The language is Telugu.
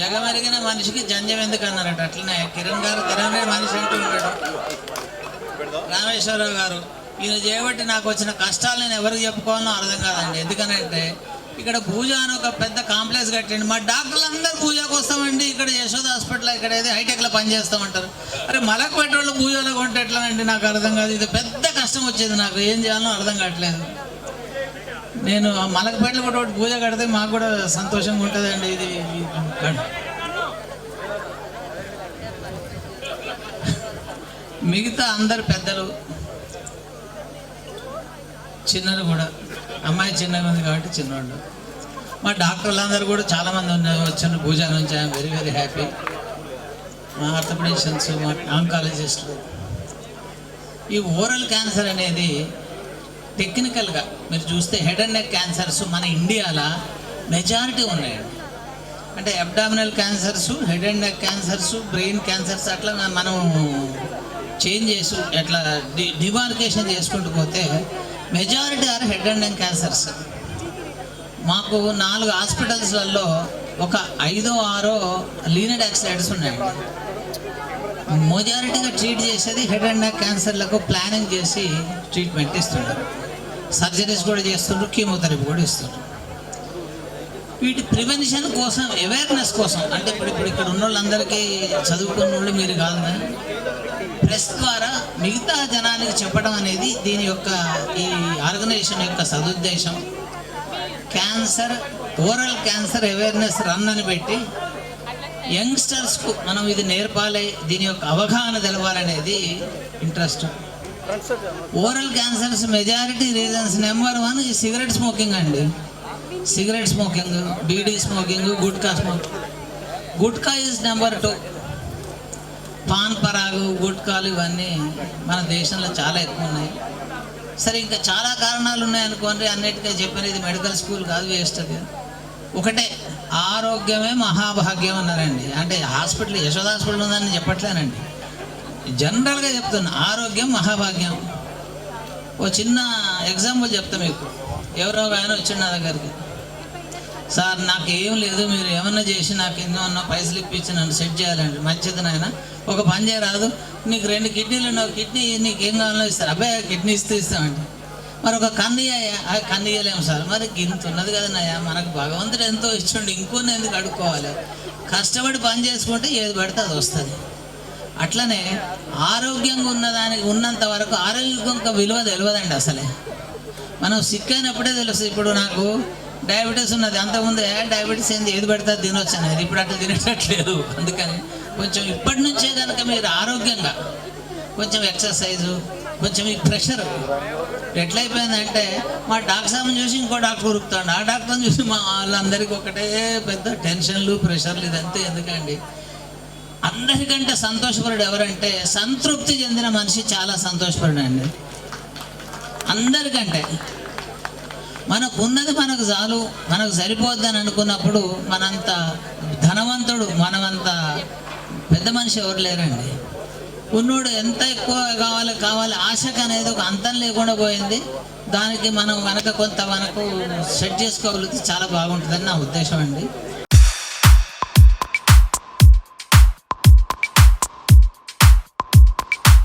జగమెరిగిన మనిషికి జంజం ఎందుకు అన్నారట? అట్లనే కిరణ్ గారు తిరగని మనిషి అంటూ ఉంటాడు. రామేశ్వరరావు గారు ఈయన చేయబట్టి నాకు వచ్చిన కష్టాలు నేను ఎవరికి చెప్పుకోవాలో అర్థం కాదండి. ఎందుకనంటే ఇక్కడ పూజ అని ఒక పెద్ద కాంప్లెక్స్ కట్టండి. మా డాక్టర్లు అందరూ పూజకు వస్తామండి. ఇక్కడ యశోద హాస్పిటల్ ఇక్కడ ఏదో హైటెక్లో పనిచేస్తామంటారు అరే మలకు పెట్రోల్ పూజలో కొంటే ఎట్లానండి? నాకు అర్థం కాదు. ఇది పెద్ద కష్టం వచ్చేది నాకు. ఏం చేయాలో అర్థం కావట్లేదు. నేను మలకపేటలో కూడా ఒకటి పూజ కడితే మాకు కూడా సంతోషంగా ఉంటుందండి ఇది. ఇది మిగతా అందరు పెద్దలు చిన్నలు కూడా. అమ్మాయి చిన్నగా ఉంది కాబట్టి చిన్నవాళ్ళు మా డాక్టర్లు అందరూ కూడా చాలామంది ఉన్నారు వచ్చిన పూజ నుంచి. ఐఎమ్ వెరీ వెరీ హ్యాపీ మా ఆర్థపడేషన్స్ మా ఆంకాలజిస్టులు ఈ ఓరల్ క్యాన్సర్ అనేది టెక్నికల్గా మీరు చూస్తే హెడ్ అండ్ నెక్ క్యాన్సర్స్ మన ఇండియాలో మెజారిటీ ఉన్నాయండి. అంటే abdominal cancers head and neck cancers brain cancers అట్లా మనం చేంజ్ చేసి అట్లా డి డిమార్కేషన్ చేసుకుంటూ పోతే majority are head and neck cancers మాకు నాలుగు హాస్పిటల్స్లలో ఒక ఐదో ఆరో లీనెడ్ యాక్సిడెంట్స్ ఉన్నాయండి. మెజారిటీగా ట్రీట్ చేసేది హెడ్ అండ్ నెక్ క్యాన్సర్లకు ప్లానింగ్ చేసి ట్రీట్మెంట్ ఇస్తున్నారు సర్జరీస్ కూడా చేస్తుండ్రు కీమోథెరపీ కూడా ఇస్తుండ్రు. వీటి ప్రివెన్షన్ కోసం అవేర్నెస్ కోసం అంటే ఇప్పుడు ఇప్పుడు ఇక్కడ ఉన్న వాళ్ళందరికీ చదువుకున్న వాళ్ళు మీరు కాదు ప్రెస్ ద్వారా మిగతా జనానికి చెప్పడం అనేది దీని యొక్క ఈ ఆర్గనైజేషన్ యొక్క సదుద్దేశం. Cancer oral cancer awareness run అని పెట్టి యంగ్స్టర్స్కు మనం ఇది నేర్పాలి దీని యొక్క అవగాహన తెలవాలనేది interest oral cancers majority reasons number one ఈ సిగరెట్ స్మోకింగ్ అండి. Cigarette smoking bidi smoking gutka smoking gutka is number two paan పరాగు గుట్కాలు ఇవన్నీ మన దేశంలో చాలా ఎక్కువ ఉన్నాయి. సరే ఇంకా చాలా కారణాలు ఉన్నాయి అనుకోండి అన్నిటికీ చెప్పినది మెడికల్ స్కూల్ కాదు వేస్ట్ అది. ఒకటే ఆరోగ్యమే మహాభాగ్యం అన్నారండి. అంటే హాస్పిటల్ యశోద హాస్పిటల్ ఉందని చెప్పట్లేనండి. జనరల్గా చెప్తున్నా ఆరోగ్యం మహాభాగ్యం. ఓ చిన్న ఎగ్జాంపుల్ చెప్తా మీకు. ఎవరో ఒక ఆయన వచ్చిండు నా దగ్గరికి సార్ నాకు ఏం లేదు మీరు ఏమన్నా చేసి నాకు ఎన్నో పైసలు ఇప్పించి నన్ను సెట్ చేయాలండి. మంచిది నాయన. ఒక పని చేయరాదు. నీకు రెండు కిడ్నీలు ఉన్నావు కిడ్నీ నీకు ఏం కావాలో ఇస్తారు. అబ్బాయి కిడ్నీ ఇస్తే ఇస్తామండి. మరి ఒక కన్ను అయ్యా ఆ కన్ను ఇయ్యలేము సార్. మరి గింత ఉన్నది కదన్నయ్యా మనకు భగవంతుడు ఎంతో ఇచ్చిండు. ఇంకొన్ని ఎందుకు అడుక్కోవాలి? కష్టపడి పని చేసుకుంటే ఏది పడితే అది వస్తుంది. అట్లనే ఆరోగ్యంగా ఉన్నదానికి ఉన్నంత వరకు ఆరోగ్యం విలువ తెలియదండి అసలే. మనం సిక్ అయినప్పుడే తెలుస్తుంది ఇప్పుడు నాకు డయాబెటీస్ ఉన్నది. అంతకుముందు డయాబెటీస్ ఏంది? ఏది పెడితే అది తినొచ్చు అనేది. ఇప్పుడు అట్లా తినేటట్లేదు. అందుకని కొంచెం ఇప్పటి నుంచే కనుక మీరు ఆరోగ్యంగా కొంచెం ఎక్సర్సైజు కొంచెం ఈ ప్రెషర్ ఎట్లయిపోయిందంటే మా డాక్టర్ సార్ని చూసి ఇంకో డాక్టర్ ఉరుకుతాడు. ఆ డాక్టర్ని చూసి మా వాళ్ళందరికీ ఒకటే పెద్ద టెన్షన్లు ప్రెషర్లు ఇదంతా ఎందుకండి? అందరికంటే సంతోషపరుడు ఎవరంటే సంతృప్తి చెందిన మనిషి చాలా సంతోషపరుడు అండి అందరికంటే. మనకు ఉన్నది మనకు చాలు మనకు సరిపోద్దని అనుకున్నప్పుడు మనంత ధనవంతుడు మనమంత పెద్ద మనిషి ఎవరు లేరండి. ఉన్నోడు ఎంత ఎక్కువ కావాలి కావాలి ఆశకు అనేది ఒక అంతం లేకుండా పోయింది. దానికి మనం కనుక కొంత మనకు సెట్ చేసుకోగలిగితే చాలా బాగుంటుందని నా ఉద్దేశం అండి.